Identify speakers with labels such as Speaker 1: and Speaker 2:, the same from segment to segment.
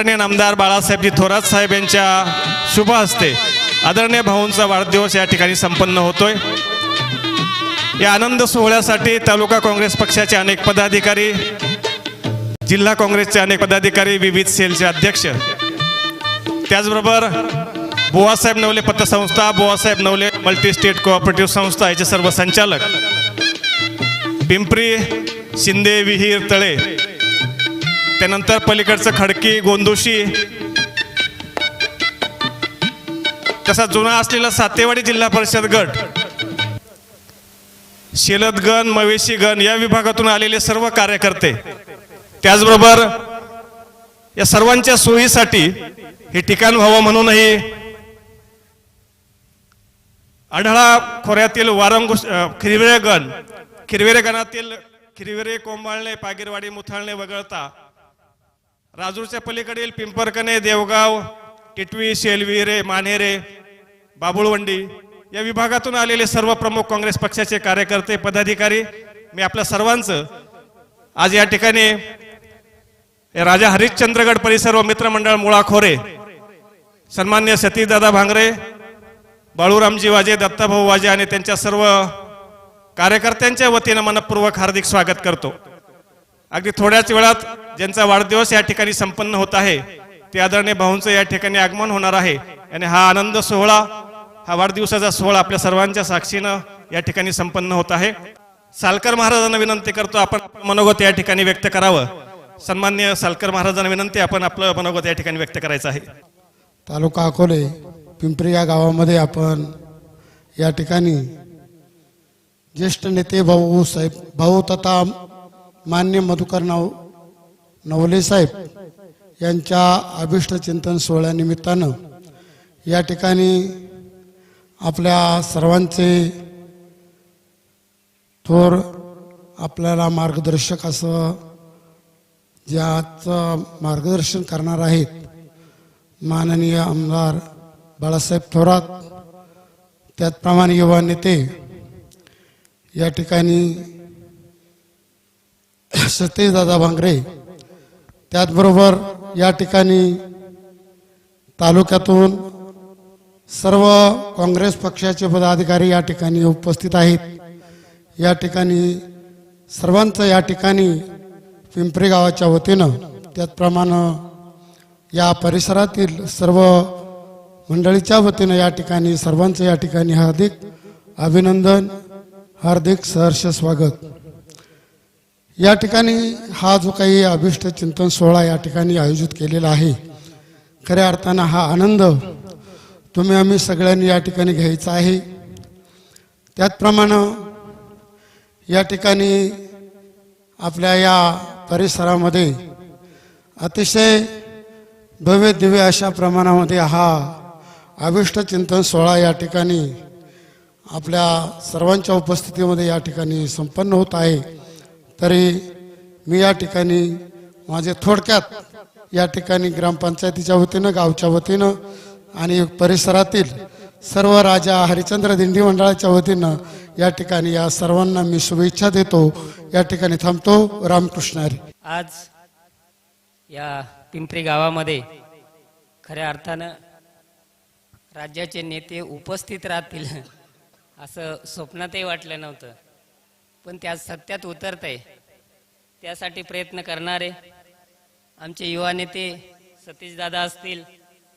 Speaker 1: आदरणीय नामदार बाळासाहेबजी थोरात साहेब यांच्या शुभ हस्ते आदरणीय भाऊंचा वाढदिवस या ठिकाणी संपन्न होतोय. या आनंद सोहळ्यासाठी तालुका काँग्रेस पक्षाचे अनेक पदाधिकारी जिल्हा काँग्रेसचे अनेक पदाधिकारी विविध सेलचे अध्यक्ष त्याचबरोबर बुवासाहेब नवले पतसंस्था Buvasaheb Navale multi state cooperative संस्था याचे सर्व संचालक पिंपरी शिंदे विहीर तळे त्यानंतर पलीकडचं खडकी गोंदोशी. तसा जुना असलेला सातेवाडी जिल्हा परिषद गट. शेलदगण मवेशीगण या विभागातून आलेले सर्व कार्यकर्ते त्याचबरोबर या सर्वांच्या सोयीसाठी हे ठिकाण व्हावं म्हणूनही आढळा खोऱ्यातील वारंगु खिरवेरे गण खिरवेरे गणातील खिरवेरे कोंबाळणे पागिरवाडी मुथाळणे वगळता राजूरच्या पलीकडील पिंपरकणे देवगाव टिटवी शेलविहिरे मानेरे बाबुळवंडी या विभागातून आलेले सर्व प्रमुख काँग्रेस पक्षाचे कार्यकर्ते पदाधिकारी मी आपल्या सर्वांचं आज या ठिकाणी राजा हरिश्चंद्रगड परिसर व मित्रमंडळ मुळा खोरे सन्मान्य सतीदादा भांगरे बाळूरामजी वाजे दत्ताभाऊ वाजे आणि त्यांच्या सर्व कार्यकर्त्यांच्या वतीनं मनपूर्वक हार्दिक स्वागत करतो. अगदी थोड्याच वेळात ज्यांचा वाढदिवस या ठिकाणी संपन्न होत आहे ते आदरणीय भाऊंचं या ठिकाणी आगमन होणार आहे. आणि हा आनंद सोहळा हा वाढदिवसाचा सोहळा आपल्या सर्वांच्या साक्षीनं या ठिकाणी संपन्न होत आहे. सालकर महाराजांना विनंती करतो आपण मनोगत या ठिकाणी व्यक्त करावं. सन्मान्य सालकर महाराजांना विनंती आपण आपलं मनोगत या ठिकाणी व्यक्त करायचं आहे.
Speaker 2: तालुका अकोले पिंपरी या गावामध्ये आपण या ठिकाणी ज्येष्ठ नेते भाऊ साहेब भाऊ तथा मान्य मधुकर नव नवले साहेब यांच्या अभिष्ट चिंतन सोहळ्यानिमित्तानं या ठिकाणी आपल्या सर्वांचे थोर आपल्याला मार्गदर्शक असं ज्याचं मार्गदर्शन करणार आहेत माननीय आमदार बाळासाहेब थोरात त्याचप्रमाणे युवा नेते या ठिकाणी सतेशदादा भांगरे त्याचबरोबर या ठिकाणी तालुक्यातून सर्व काँग्रेस पक्षाचे पदाधिकारी या ठिकाणी उपस्थित आहेत. या ठिकाणी सर्वांचं या ठिकाणी पिंपरी गावाच्या वतीनं त्याचप्रमाणे या परिसरातील सर्व मंडळीच्या वतीनं या ठिकाणी सर्वांचं या ठिकाणी हार्दिक अभिनंदन हार्दिक सहर्ष स्वागत. या ठिकाणी हा जो काही अभिष्ट चिंतन सोहळा या ठिकाणी आयोजित केलेला आहे खऱ्या अर्थानं हा आनंद तुम्ही आम्ही सगळ्यांनी या ठिकाणी घ्यायचा आहे. त्याचप्रमाणे या ठिकाणी आपल्या या परिसरामध्ये अतिशय भव्य दिव्य अशा प्रमाणामध्ये हा अभिष्ट चिंतन सोहळा या ठिकाणी आपल्या सर्वांच्या उपस्थितीमध्ये या ठिकाणी संपन्न होत आहे. तरी मी या ठिकाणी माझे थोडक्यात या ठिकाणी ग्रामपंचायतीच्या वतीनं गावच्या वतीनं आणि परिसरातील सर्व राजा हरिचंद्र दिंडी मंडळाच्या वतीनं या ठिकाणी या सर्वांना मी शुभेच्छा देतो. या ठिकाणी थांबतो. रामकृष्ण हरी.
Speaker 3: आज या पिंपरी गावामध्ये खऱ्या अर्थानं राज्याचे नेते उपस्थित राहतील असं स्वप्नातही वाटलं नव्हतं. पण त्या सत्यात उतरत आहे त्यासाठी प्रयत्न करणारे आमचे युवा नेते सतीशदादा असतील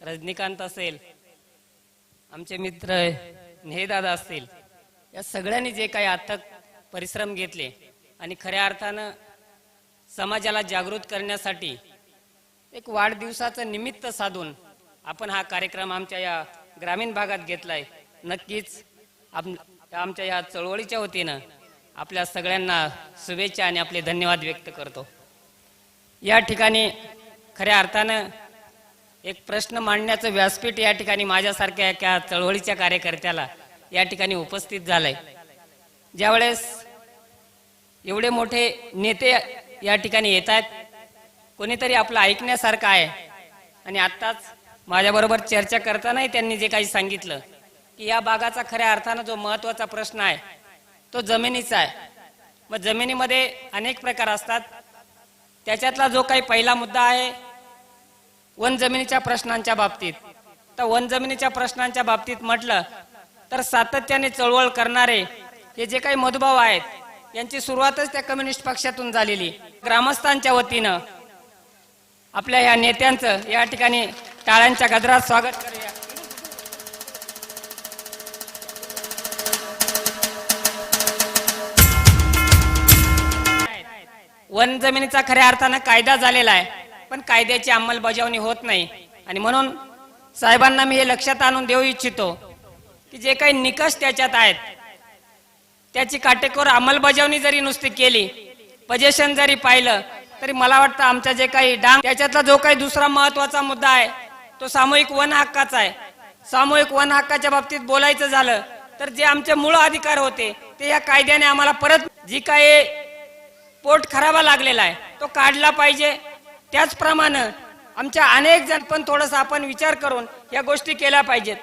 Speaker 3: रजनीकांत असेल आमचे मित्र नेहदादा असतील या सगळ्यांनी जे काही आता परिश्रम घेतले आणि खऱ्या अर्थानं समाजाला जागृत करण्यासाठी एक वाढदिवसाचं निमित्त साधून आपण हा कार्यक्रम आमच्या या ग्रामीण भागात घेतलाय. नक्कीच आम आमच्या या चळवळीच्या वतीनं आपल्या सगळ्यांना शुभेच्छा आणि आपले धन्यवाद व्यक्त करतो. या ठिकाणी खऱ्या अर्थानं एक प्रश्न मांडण्याचं व्यासपीठ या ठिकाणी माझ्यासारख्या एका चळवळीच्या कार्यकर्त्याला या ठिकाणी उपस्थित झालंय. ज्यावेळेस एवढे मोठे नेते या ठिकाणी येत आहेत कोणीतरी आपलं ऐकण्यासारखं आहे. आणि आत्ताच माझ्याबरोबर चर्चा करतानाही त्यांनी जे काही सांगितलं की या भागाचा खऱ्या अर्थानं जो महत्त्वाचा प्रश्न आहे तो जमिनीचा आहे. मग जमिनीमध्ये अनेक प्रकार असतात. त्याच्यातला जो काही पहिला मुद्दा आहे वन जमिनीच्या प्रश्नांच्या बाबतीत. तर वन जमिनीच्या प्रश्नांच्या बाबतीत म्हटलं तर सातत्याने चळवळ करणारे हे जे काही मधुभाव आहेत यांची सुरुवातच त्या कम्युनिस्ट पक्षातून झालेली. ग्रामस्थांच्या वतीनं. आपल्या या नेत्यांचं या ठिकाणी टाळ्यांच्या गजरात स्वागत करूया. वन जमिनीचा खऱ्या अर्थानं कायदा झालेला आहे पण कायद्याची अंमलबजावणी होत नाही. आणि म्हणून साहेबांना मी हे लक्षात आणून देऊ इच्छितो की जे काही निकष त्याच्यात आहेत त्याची काटेकोर अंमलबजावणी जरी नुसती केली पजेशन जरी पाहिलं तरी मला वाटतं आमच्या जे काही डांग त्याच्यातला जो काही दुसरा महत्त्वाचा मुद्दा आहे तो सामूहिक वन हक्काचा आहे. सामूहिक वन हक्काच्या बाबतीत बोलायचं झालं तर जे आमचे मूळ अधिकार होते ते या कायद्याने आम्हाला परत जी काही पोट खराबा लागलेला आहे. तो काढला पाहिजे. त्याचप्रमाणे आमच्या अनेक जण पण थोडासा आपण विचार करून या गोष्टी केल्या पाहिजेत.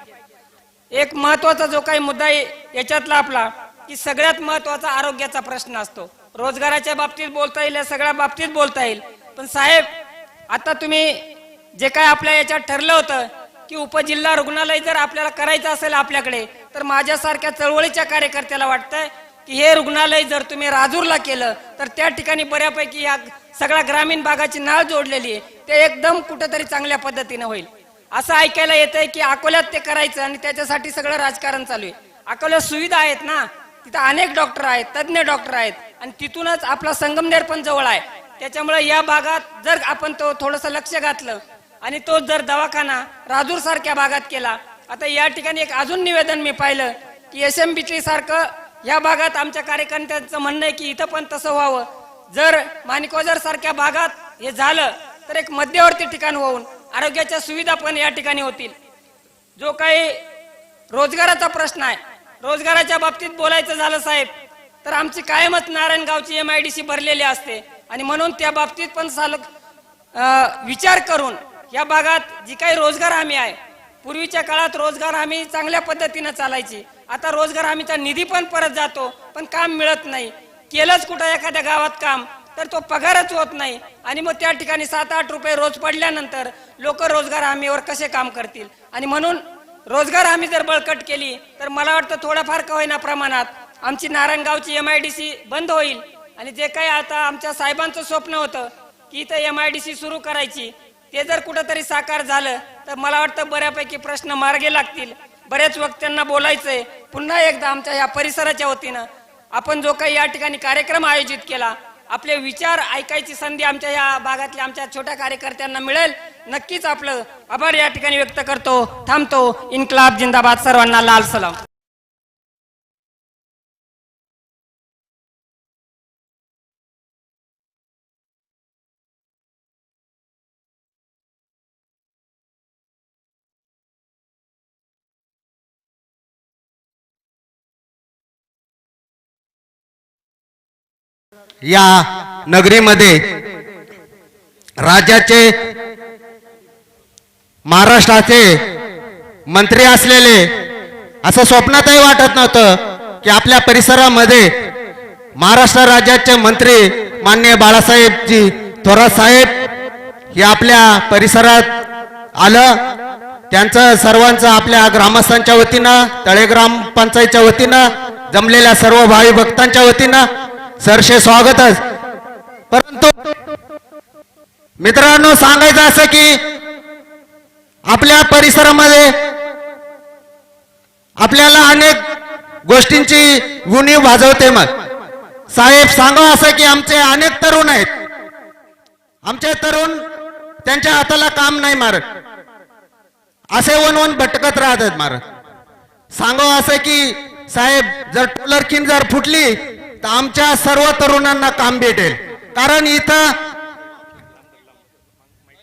Speaker 3: एक महत्त्वाचा जो काही मुद्दा आहे याच्यातला आपला की सगळ्यात महत्त्वाचा आरोग्याचा प्रश्न असतो. रोजगाराच्या बाबतीत बोलता येईल या सगळ्या बाबतीत बोलता येईल. पण साहेब आता तुम्ही जे काय आपल्या याच्यात ठरलं होतं की उपजिल्हा रुग्णालय जर आपल्याला करायचं असेल आपल्याकडे तर माझ्यासारख्या चळवळीच्या कार्यकर्त्याला वाटतंय की हे रुग्णालय जर तुम्ही राजूरला केलं तर त्या ठिकाणी बऱ्यापैकी या सगळ्या ग्रामीण भागाची नाळ जोडलेली आहे. ते एकदम कुठंतरी चांगल्या पद्धतीने होईल. असं ऐकायला येतंय की अकोल्यात ते करायचं आणि त्याच्यासाठी सगळं राजकारण चालू आहे. अकोल्यात सुविधा आहेत ना तिथं अनेक डॉक्टर आहेत तज्ज्ञ डॉक्टर आहेत आणि तिथूनच आपला संगमनेर पण जवळ आहे. त्याच्यामुळे या भागात जर आपण तो थोडस लक्ष घातलं आणि तो जर दवाखाना राजूर सारख्या भागात केला आता या ठिकाणी एक अजून निवेदन मी पाहिलं की एस एम सारखं या भागात आमच्या कार्यकर्त्यांचं म्हणणं आहे की इथं पण तसं व्हावं. जर माणिकोजर सारख्या भागात हे झालं तर एक मध्यवर्ती ठिकाण होऊन आरोग्याच्या सुविधा पण या ठिकाणी होतील. जो काही रोजगाराचा प्रश्न आहे रोजगाराच्या बाबतीत बोलायचं झालं साहेब तर आमची कायमच नारायणगावची एम आय डी सी भरलेली असते. आणि म्हणून त्या बाबतीत पण साल विचार करून या भागात जी काही रोजगार हमी आहे पूर्वीच्या काळात रोजगार हमी चांगल्या पद्धतीनं चालायची. आता रोजगार हमीचा निधी पण परत जातो पण काम मिळत नाही. केलंच कुठं एखाद्या गावात काम तर तो पगारच होत नाही. आणि मग त्या ठिकाणी सात आठ रुपये रोज पडल्यानंतर लोक रोजगार हमीवर कसे काम करतील? आणि म्हणून रोजगार हमी जर बळकट केली तर मला वाटतं थोडंफार का होईना प्रमाणात आमची नारायणगावची एम आय डी सी बंद होईल. आणि जे काही आता आमच्या साहेबांचं स्वप्न होतं की इथं एम आय डी सी सुरू करायची. ते जर कुठंतरी साकार झालं तर मला वाटतं बऱ्यापैकी प्रश्न मार्गे लागतील. बऱ्याच वक्त्यांना बोलायचंय. पुन्हा एकदा आमच्या या परिसराच्या वतीनं आपण जो काही या ठिकाणी कार्यक्रम आयोजित केला आपले विचार ऐकायची संधी आमच्या या भागातल्या आमच्या छोट्या कार्यकर्त्यांना मिळेल. नक्कीच आपलं आभार या ठिकाणी व्यक्त करतो थांबतो. इन्कलाब जिंदाबाद सर्वांना लाल सलाम.
Speaker 4: या नगरीमध्ये राज्याचे महाराष्ट्राचे मंत्री असलेले असं स्वप्नातही वाटत नव्हतं की आपल्या परिसरामध्ये महाराष्ट्र राज्याचे मंत्री मान्य बाळासाहेबजी थोरात साहेब हे आपल्या परिसरात आलं. त्यांचं सर्वांचं आपल्या ग्रामस्थांच्या वतीनं तळे ग्रामपंचायतच्या वतीनं जमलेल्या सर्व भावी भक्तांच्या वतीनं सरसे स्वागतच. परंतु मित्रांनो सांगायचं असं की आपल्या परिसरामध्ये आपल्याला अनेक गोष्टींची गुन्हे वाजवते मग साहेब सांगा असं की आमचे अनेक तरुण आहेत. आमचे तरुण त्यांच्या हाताला काम नाही मारत. असे वन वन भटकत राहतात मारत. सांगा असं की साहेब जर टोलरकीन जर फुटली तर आमच्या सर्व तरुणांना काम भेटेल. कारण इथं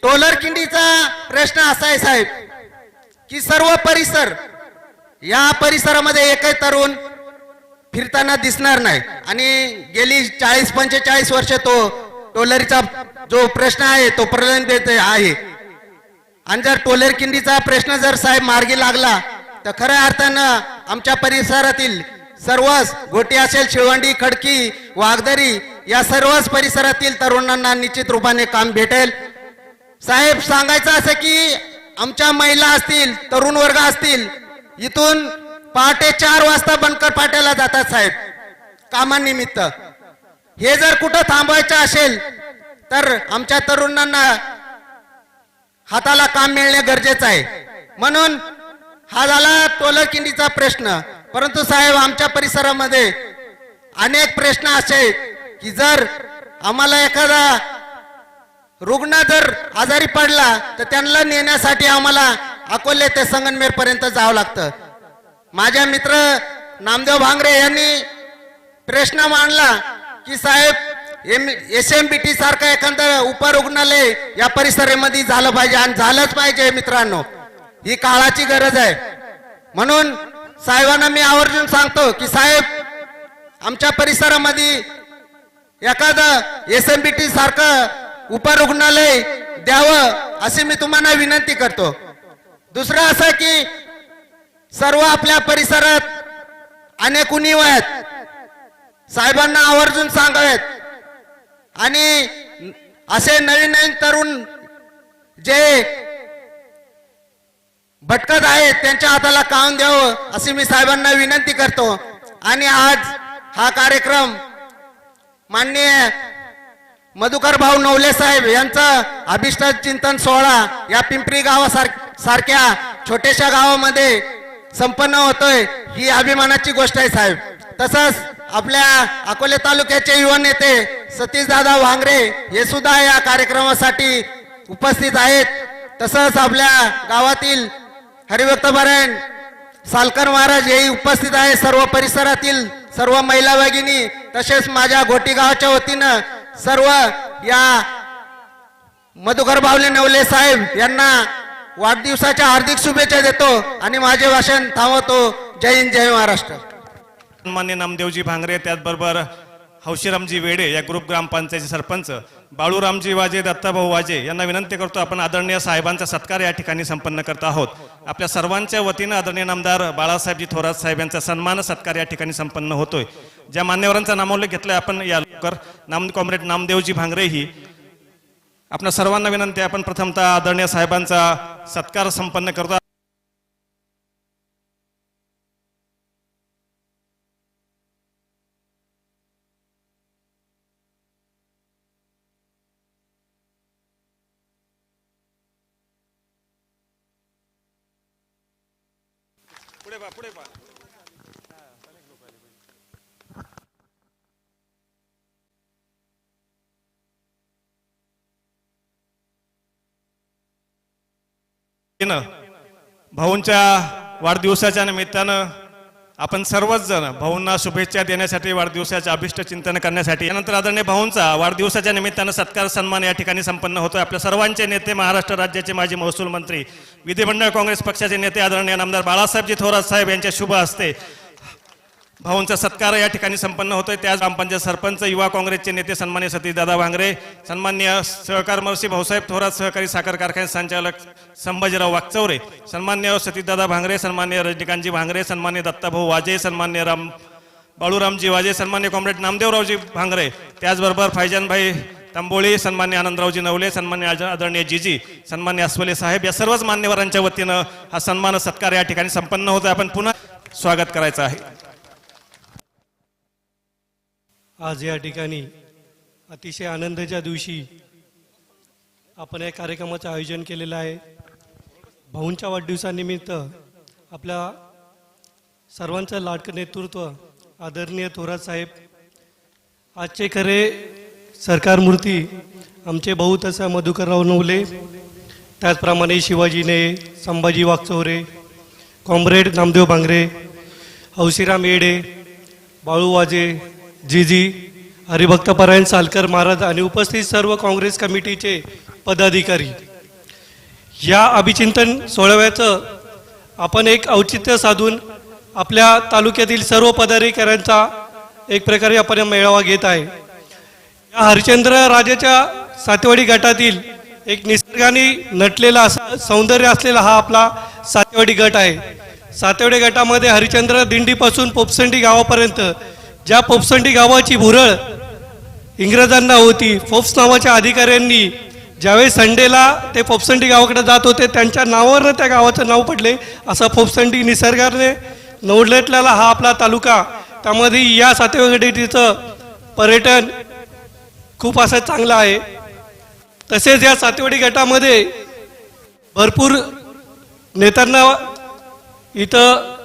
Speaker 4: टोलरकिंडीचा प्रश्न असा आहे साहेब की सर्व परिसर या परिसरामध्ये एकही तरुण फिरताना दिसणार नाही. आणि गेली चाळीस पंचेचाळीस वर्ष तो टोलरीचा जो प्रश्न आहे तो प्रलंबित आहे. आणि जर टोलेरकिंडीचा प्रश्न जर साहेब मार्गी लागला तर खऱ्या अर्थानं आमच्या परिसरातील सर्वच गोटी असेल शिळवंडी खडकी वाघदरी या सर्वच परिसरातील तरुणांना निश्चित रूपाने काम भेटेल. साहेब सांगायचं असं की आमच्या महिला असतील तरुण वर्ग असतील इथून पहाटे चार वाजता बनकर पाट्याला जातात साहेब कामानिमित्त. हे जर कुठं थांबवायचं असेल तर आमच्या तरुणांना हाताला काम मिळणे गरजेचं आहे. म्हणून हा झाला टोलरकिंडीचा प्रश्न. परंतु साहेब आमच्या परिसरामध्ये अनेक प्रश्न असे आहेत की जर आम्हाला एखादा रुग्ण जर आजारी पडला तर त्यांना नेण्यासाठी आम्हाला अकोले ते संगनमेर पर्यंत जावं लागतं. माझ्या मित्र नामदेव भांगरे यांनी प्रश्न मांडला की साहेब M S M B T सारखं एखादं उपरुग्णालय या परिसरामध्ये झालं पाहिजे आणि झालंच पाहिजे मित्रांनो. ही काळाची गरज आहे. म्हणून साहेबांना मी आवर्जून सांगतो की साहेब आमच्या परिसरामध्ये एखादं एस एम बी टी सारखं उपरुग्णालय द्यावं अशी मी तुम्हाला विनंती करतो. दुसरं असं की सर्व आपल्या परिसरात अनेक उणीव आहेत. साहेबांना आवर्जून सांगावेत. आणि असे नवीन नवीन तरुण जे भटकत आहेत त्यांच्या हाताला काम द्यावं अशी मी साहेबांना विनंती करतो. आणि आज हा कार्यक्रम माननीय मधुकर भाऊ नवले साहेब यांचा अभिष्ट चिंतन सोहळा या पिंपरी गावासार सारख्या छोट्याशा गावामध्ये संपन्न होतोय ही अभिमानाची गोष्ट आहे साहेब. तसंच आपल्या अकोले तालुक्याचे युवा नेते सतीश दादा वांगरे हे सुद्धा या कार्यक्रमासाठी उपस्थित आहेत. तसंच आपल्या गावातील हरिभक्तपरायण सालकर महाराज हेही उपस्थित आहे सर्व परिसरातील सर्व महिला भगिनी तसेच माझ्या घोटी गावाच्या वतीनं सर्व या मधुकर बावले नवले साहेब यांना वाढदिवसाच्या हार्दिक शुभेच्छा देतो आणि माझे भाषण थांबवतो. जय हिंद जय महाराष्ट्र.
Speaker 1: मान्य नामदेवजी भांगरे त्याचबरोबर हौशीरामजी वेडे या ग्रुप ग्रामपंचायतचे सरपंच बाळूरामजी वाजे दत्ताभाऊ वाजे यांना विनंती करतो आपण आदरणीय साहेबांचा सत्कार या ठिकाणी संपन्न करत आहोत. आपल्या सर्वांच्या वतीनं आदरणीय नामदार बाळासाहेबजी थोरात साहेब यांचा सन्मान सत्कार या ठिकाणी संपन्न होतोय. ज्या मान्यवरांचा नामोल्लेख घेतलाय आपण या लवकर. नाम कॉम्रेड नामदेवजी भांगरे ही. आपल्या सर्वांना विनंती आपण प्रथमतः आदरणीय साहेबांचा सत्कार संपन्न करतो. भाऊंच्या वाढदिवसाच्या निमित्तानं आपण सर्वच जण भाऊंना शुभेच्छा देण्यासाठी वाढदिवसाच्या अभिष्ट चिंतन करण्यासाठी यानंतर आदरणीय भाऊंचा वाढदिवसाच्या निमित्तानं सत्कार सन्मान या ठिकाणी संपन्न होतोय. आपल्या सर्वांचे नेते महाराष्ट्र राज्याचे माजी महसूल मंत्री विधिमंडळ काँग्रेस पक्षाचे नेते आदरणीय नामदार बाळासाहेबजी थोरात साहेब यांच्या शुभ हस्ते भाऊंचा सत्कार या ठिकाणी संपन्न होतोय. त्याच ग्रामपंचायत सरपंच युवा काँग्रेसचे नेते सन्मान्य सतीशदादा भांगरे सन्मान्य सहकार महर्षी भाऊसाहेब थोरात सहकारी साखर कारखाने संचालक संभाजीराव वागचौरे सन्मान्य सतीशदादा भांगरे सन्मान्य रजनीकांतजी भांगरे सन्मान्य दत्ताभाऊ वाजे सन्मान्य राम बाळूरामजी वाजे सन्मान्य कॉम्रेड नामदेवरावजी भांगरे त्याचबरोबर फैजानभाई तांबोळी सन्मान्य आनंदरावजी नवले सन्मान्य आदरणीय जीजी सन्मान्य अस्वले साहेब या सर्वच मान्यवरांच्या वतीनं हा सन्मान सत्कार या ठिकाणी संपन्न होतोय. आपण पुन्हा स्वागत करायचं आहे.
Speaker 5: आज या ठिकाणी अतिशय आनंदाच्या दिवशी आपण या कार्यक्रमाचं आयोजन केलेलं आहे. भाऊंच्या वाढदिवसानिमित्त आपल्या सर्वांचं लाडकं नेतृत्व आदरणीय थोरात साहेब आजचे खरे सरकार मूर्ती आमचे भाऊ तसं मधुकरराव नवले त्याचप्रमाणे शिवाजीने संभाजी वागचौरे कॉम्रेड नामदेव भांगरे हौशीराम येडे बाळू वाजे जीजी हरिभक्तपरायण सालकर महाराज आणि उपस्थित सर्व काँग्रेस कमिटीचे पदाधिकारी. या अभिचिंतन सोहळ्याचं आपण एक औचित्य साधून आपल्या तालुक्यातील सर्व पदाधिकाऱ्यांचा एक प्रकारे आपण मेळावा घेत आहे. या हरिश्चंद्र राजाच्या सातवाडी गटातील एक निसर्गाने नटलेला असा सौंदर्य असलेला हा आपला सातेवाडी गट आहे. सातेवाडी गटामध्ये हरिचंद्र दिंडीपासून पोपसंडी गावापर्यंत ज्या पोपसंडी गावाची भुरळ इंग्रजांना होती फोप्स नावाच्या अधिकाऱ्यांनी ज्यावेळी संडेला ते फोपसंडी गावाकडे जात होते त्यांच्या नावावरनं त्या गावाचं नाव पडले. असा फोपसंडी निसर्गाने नवडलेटलेला हा आपला तालुका. त्यामध्ये या सातेवाडीचं पर्यटन खूप असं चांगलं आहे. तसेच या सातेवाडी गटामध्ये भरपूर नेत्यांना इथं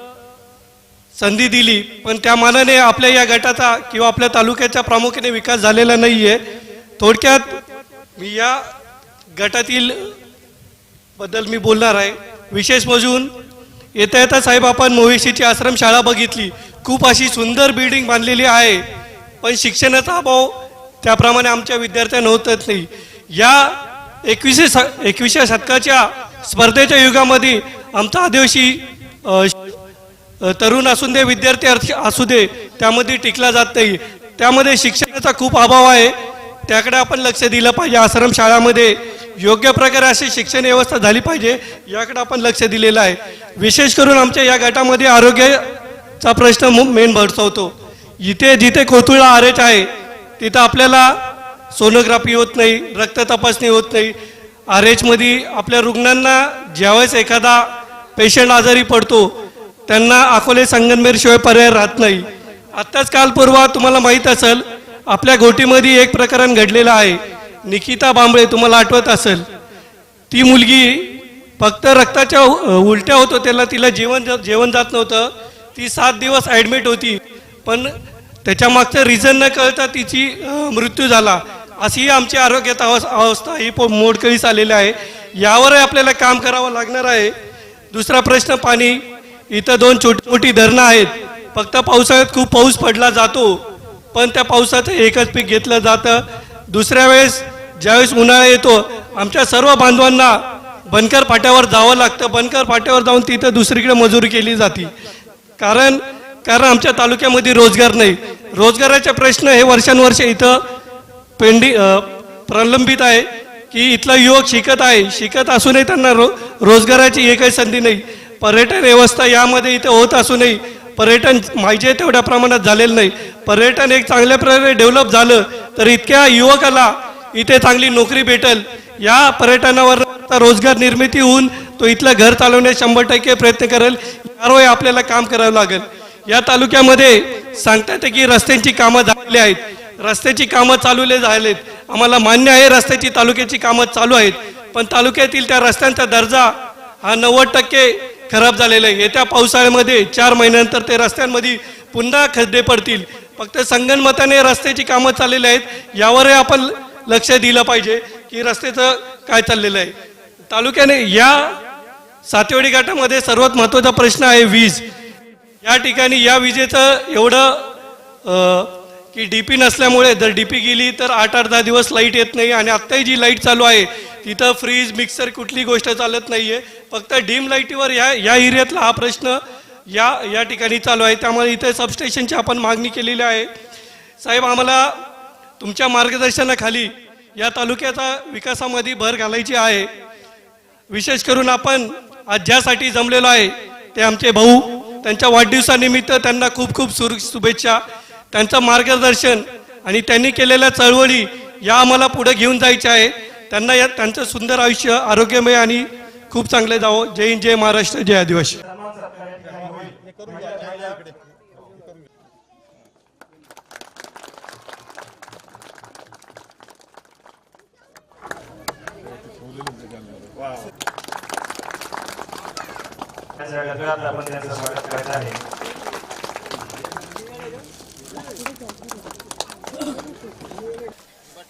Speaker 5: संधी दिली पण त्या मानाने आपल्या या गटाचा किंवा आपल्या तालुक्याच्या प्रामुख्याने विकास झालेला नाही आहे थोडक्यात मी या गटातील बद्दल मी बोलणार आहे. विशेष म्हणून येता येता साहेब आपण मोहिशीची आश्रमशाळा बघितली. खूप अशी सुंदर बिल्डिंग बांधलेली आहे. पण शिक्षणाचा अभाव त्याप्रमाणे आमच्या विद्यार्थ्यांना होतच नाही. या एकविसे श एकविसव्या शतकाच्या स्पर्धेच्या युगामध्ये आमचा आदिवासी तरुण असू दे विद्यार्थी अर्थ- असू दे त्यामध्ये टिकला जात नाही. त्यामध्ये शिक्षणाचा खूप अभाव आहे. त्याकडे आपण लक्ष दिलं पाहिजे. आश्रमशाळामध्ये योग्य प्रकारे अशी शिक्षण व्यवस्था झाली पाहिजे याकडे आपण लक्ष दिलेलं आहे. विशेष करून आमच्या या गटामध्ये आरोग्याचा प्रश्न मेन भडसावतो. इथे जिथे कोथुळा आरेच आहे तिथं आपल्याला सोनोग्राफी होत नाही रक्त तपासणी होत नाही. आर एचमध्ये आपल्या रुग्णांना ज्यावेळेस एखादा पेशंट आजारी पडतो त्यांना अकोले संगनमेरशिवाय पर्याय राहत नाही. आत्ताच काल तुम्हाला माहीत असेल आपल्या गोटीमध्ये एक प्रकरण घडलेलं आहे. निकिता बांबळे तुम्हाला आठवत असेल. ती मुलगी फक्त रक्ताच्या उ- उलट्या होत त्याला तिला जेवण जेवण जात नव्हतं. ती सात दिवस ॲडमिट होती. पण त्याच्या मागचं रिझन न कळता तिची मृत्यू झाला. अशी ही आमची आरोग्यात अवस्था अवस्था ही पो- मोडकळीस आलेली आहे. यावरही आपल्याला काम करावं लागणार आहे. दुसरा प्रश्न पाणी इथं दोन छोटी मोठी धरणं आहेत. फक्त पावसाळ्यात खूप पाऊस पडला जातो पण त्या पावसाचं एकच पीक घेतलं जातं. दुसऱ्या वेळेस ज्यावेळेस उन्हाळा येतो आमच्या सर्व बांधवांना बनकर फाट्यावर जावं लागतं. बनकर फाट्यावर जाऊन तिथं दुसरीकडे मजुरी केली जाते. कारण कारण आमच्या तालुक्यामध्ये रोजगार नाही. रोजगाराचे प्रश्न हे वर्षानुवर्ष इथं पेंडी प्रलंबित आहे की इथला युवक शिकत आहे. शिकत असूनही त्यांना रो रोजगाराची एकही संधी नाही. पर्यटन व्यवस्था यामध्ये इथे होत असूनही पर्यटन पाहिजे तेवढ्या प्रमाणात झालेलं नाही. पर्यटन एक चांगल्या प्रकारे डेव्हलप झालं तर इतक्या युवकाला इथे चांगली नोकरी भेटेल. या पर्यटनावर रोजगार निर्मिती होऊन तो इथलं घर चालवण्यास शंभर टक्के प्रयत्न करेल. यावर आपल्याला काम करावं लागेल. या तालुक्यामध्ये सांगतात की रस्त्यांची कामं झालेली आहेत. रस्त्याची कामं चालवले झालेत. आम्हाला मान्य आहे रस्त्याची तालुक्याची कामं चालू आहेत. पण तालुक्यातील त्या रस्त्यांचा दर्जा हा नव्वद टक्के खराब झालेलं आहे. येत्या पावसाळ्यामध्ये चार महिन्यानंतर ते रस्त्यांमध्ये पुन्हा खड्डे पडतील. फक्त संगणमताने रस्त्याची कामं चाललेली आहेत यावरही आपण लक्ष दिलं पाहिजे की रस्त्याचं काय चाललेलं आहे. तालुक्याने या सातेवाडी घाटामध्ये सर्वात महत्त्वाचा प्रश्न आहे वीज. या ठिकाणी या विजेचं एवढं की की डीपी नसल्यामुळे जर डीपी गेली तर आठ आठ दहा दिवस लाइट येत नाही आणि आत्ताही जी लाइट चालू आहे तिथं फ्रीज मिक्सर कुठली गोष्ट चालत नाही आहे फक्त डीम लाईटीवर या या एरियातला हा प्रश्न या या ठिकाणी चालू आहे. त्यामुळे इथे सबस्टेशनची आपण मागणी केलेली आहे. साहेब आम्हाला तुमच्या मार्गदर्शनाखाली या तालुक्याचा विकासामध्ये भर घालायची आहे. विशेष करून आपण आज ज्यासाठी जमलेलो आहे ते आमचे भाऊ. त्यांच्या वाढदिवसानिमित्त त्यांना खूप खूप सुर शुभेच्छा. त्यांचं मार्गदर्शन आणि त्यांनी केलेल्या चळवळी या आम्हाला पुढे घेऊन जायच्या आहे. त्यांना या त्यांचं सुंदर आयुष्य आरोग्यमय आणि खूप चांगले जावं. जय हिंद जय महाराष्ट्र जय आदिवासी.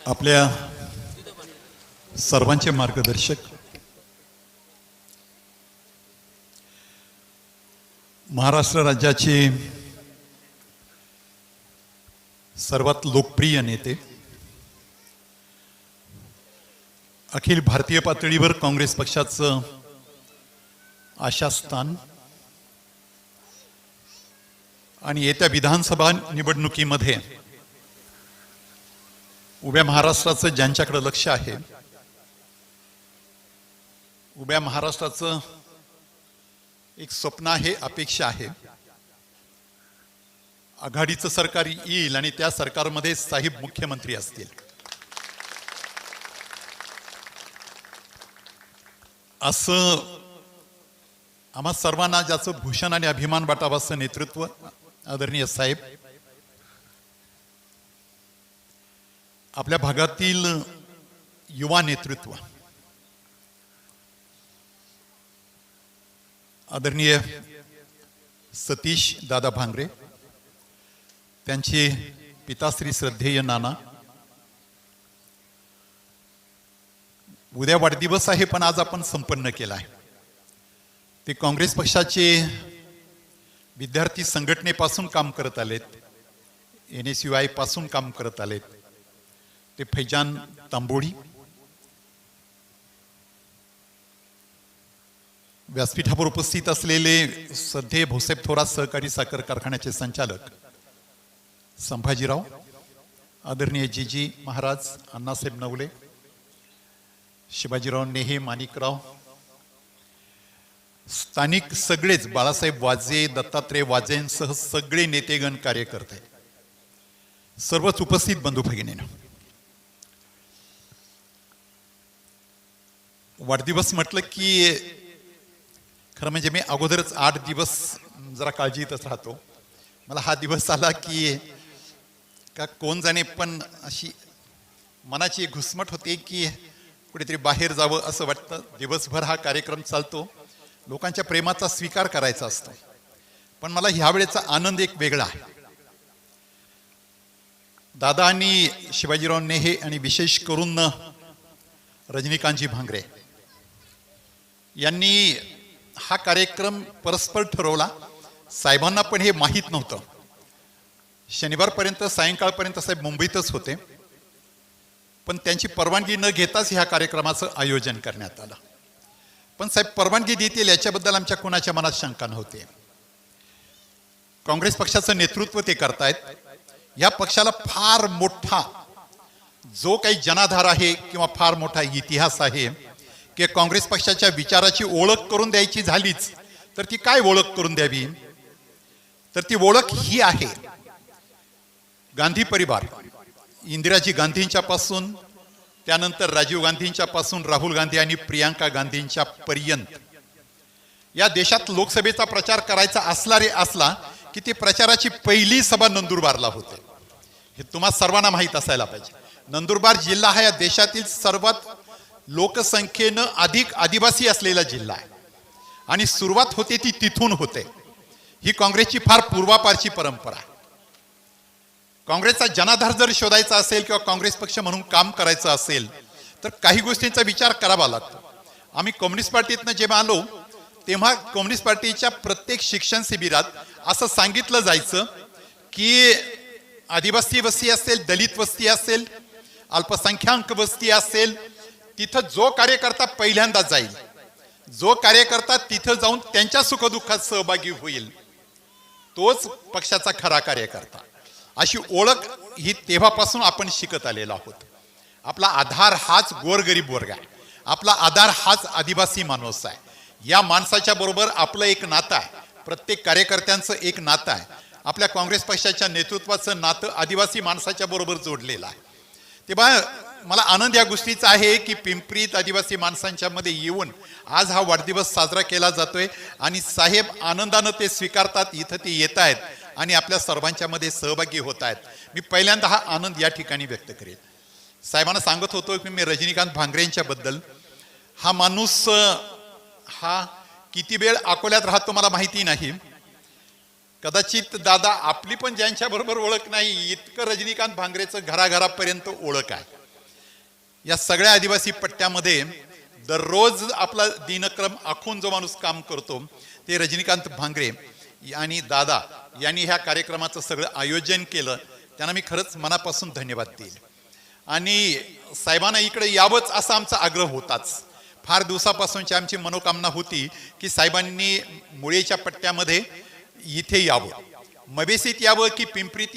Speaker 6: आपल्या सर्वांचे मार्गदर्शक. महाराष्ट्र राज्याचे सर्वात लोकप्रिय नेते. अखिल भारतीय पातळीवर काँग्रेस पक्षाचं आशास्थान. आणि येत्या विधानसभा निवडणुकीमध्ये उभ्या महाराष्ट्राचं ज्यांच्याकडे लक्ष आहे उभ्या महाराष्ट्राचं एक स्वप्न आहे अपेक्षा आहे. आघाडीचं सरकार येईल आणि त्या सरकारमध्ये साहेब मुख्यमंत्री असतील. असं आम्हा सर्वांना ज्याचं भूषण आणि अभिमान वाटावं असं नेतृत्व आदरणीय साहेब आपल्या भागातील युवा नेतृत्व आदरणीय सतीश दादा भांगरे त्यांचे पिताश्री श्रद्धेय नाना उद्या वाढदिवस आहे पण आज आपण संपन्न केला आहे. ते काँग्रेस पक्षाचे विद्यार्थी संघटनेपासून काम करत आलेत एन एस यू आयपासून काम करत आलेत ते फैजान तांबोळी व्यासपीठावर उपस्थित असलेले सध्या भोसेब थोरात सहकारी साखर कारखान्याचे संचालक संभाजीराव आदरणीय जीजी महाराज अण्णासाहेब नवले शिवाजीराव नेहे माणिकराव स्थानिक सगळेच बाळासाहेब वाजे दत्तात्रय वाजेंसह सगळे नेतेगण कार्यकर्ते सर्वच उपस्थित बंधू भगिनीनं. वाढदिवस म्हटलं की खरं म्हणजे मी अगोदरच आठ दिवस जरा काळजीतच राहतो. मला हा दिवस आला की का कोण जाणे पण अशी मनाची घुसमट होते की कुठेतरी बाहेर जावं असं वाटतं. दिवसभर हा कार्यक्रम चालतो. लोकांच्या प्रेमाचा स्वीकार करायचा असतो. पण मला ह्यावेळेचा आनंद एक वेगळा आहे. दादा आणि शिवाजीराव नेहे आणि विशेष करून रजनीकांतजी भांगरे यांनी हा कार्यक्रम परस्पर ठरवला. साहेबांना पण हे माहीत नव्हतं. शनिवारपर्यंत सायंकाळपर्यंत साहेब मुंबईतच होते. पण त्यांची परवानगी न घेताच ह्या कार्यक्रमाचं आयोजन करण्यात आलं. पण साहेब परवानगी देतील याच्याबद्दल आमच्या कुणाच्या मनात शंका नव्हती. काँग्रेस पक्षाचं नेतृत्व ते करतायत. या पक्षाला फार मोठा जो काही जनाधार आहे किंवा फार मोठा इतिहास आहे की काँग्रेस पक्षाच्या विचाराची ओळख करून द्यायची झालीच तर ती काय ओळख करून द्यावी? तर ती ओळख ही आहे गांधी परिवार. इंदिराजी गांधींच्या पासून त्यानंतर राजीव गांधींच्या पासून राहुल गांधी आणि प्रियांका गांधींच्या पर्यंत. या देशात लोकसभेचा प्रचार करायचा असला रे असला की ती प्रचाराची पहिली सभा नंदुरबारला होते. हे तुम्हा सर्वांना माहीत असायला पाहिजे. नंदुरबार जिल्हा हा या देशातील सर्वात लोकसंख्येनं अधिक आदिवासी असलेला जिल्हा आहे. आणि सुरुवात होते ती तिथून होते. ही काँग्रेसची फार पूर्वापारची परंपरा आहे. काँग्रेसचा जनाधार जर शोधायचा असेल किंवा काँग्रेस पक्ष म्हणून काम करायचं असेल तर काही गोष्टींचा विचार करावा लागतो. आम्ही कम्युनिस्ट पार्टीतनं जेव्हा आलो तेव्हा कम्युनिस्ट पार्टीच्या प्रत्येक शिक्षण शिबिरात असं सांगितलं जायचं की आदिवासी वस्ती असेल दलित वस्ती असेल अल्पसंख्याक वस्ती असेल तिथं जो कार्यकर्ता पहिल्यांदा जाईल जो कार्यकर्ता तिथं जाऊन त्यांच्या सुखदुःखात सहभागी होईल तोच पक्षाचा खरा कार्यकर्ता. अशी ओळख ही तेव्हापासून आपण शिकत आलेलो आहोत. आपला आधार हाच गोरगरीब वर्ग आहे. आपला आधार हाच आदिवासी माणूस आहे. या माणसाच्या बरोबर आपलं एक नातं आहे. प्रत्येक कार्यकर्त्यांचं एक नातं आहे. आपल्या काँग्रेस पक्षाच्या नेतृत्वाचं नातं आदिवासी माणसाच्या बरोबर जोडलेलं आहे. तेव्हा मला आनंद या गोष्टीचा आहे की पिंपरीत आदिवासी माणसांच्या मध्ये येऊन आज हा वाढदिवस साजरा केला जातोय. आणि साहेब आनंदानं ते स्वीकारतात इथं ते येत आहेत आणि आपल्या सर्वांच्या मध्ये सहभागी होत आहेत. मी पहिल्यांदा हा आनंद या ठिकाणी व्यक्त करेन साहेबांना सांगत होतो की मी रजनीकांत भांगरेंच्या बद्दल हा माणूस हा किती वेळ अकोल्यात राहतो मला माहिती नाही. कदाचित दादा आपली पण ज्यांच्या बरोबर ओळख नाही इतकं रजनीकांत भांगरेचं घराघरापर्यंत ओळख आहे. या सगळ्या आदिवासी पट्ट्यामध्ये दररोज आपला दिनक्रम आखून जो माणूस काम करतो ते रजनीकांत भांगरे आणि दादा यांनी ह्या कार्यक्रमाचं सगळं आयोजन केलं. त्यांना मी खरंच मनापासून धन्यवाद देईल. आणि साहेबांना इकडे यावंच असा आमचा आग्रह होताच. फार दिवसापासूनची आमची मनोकामना होती की साहेबांनी मुळेच्या पट्ट्यामध्ये इथे यावं. मबेसीत यावं की पिंपरीत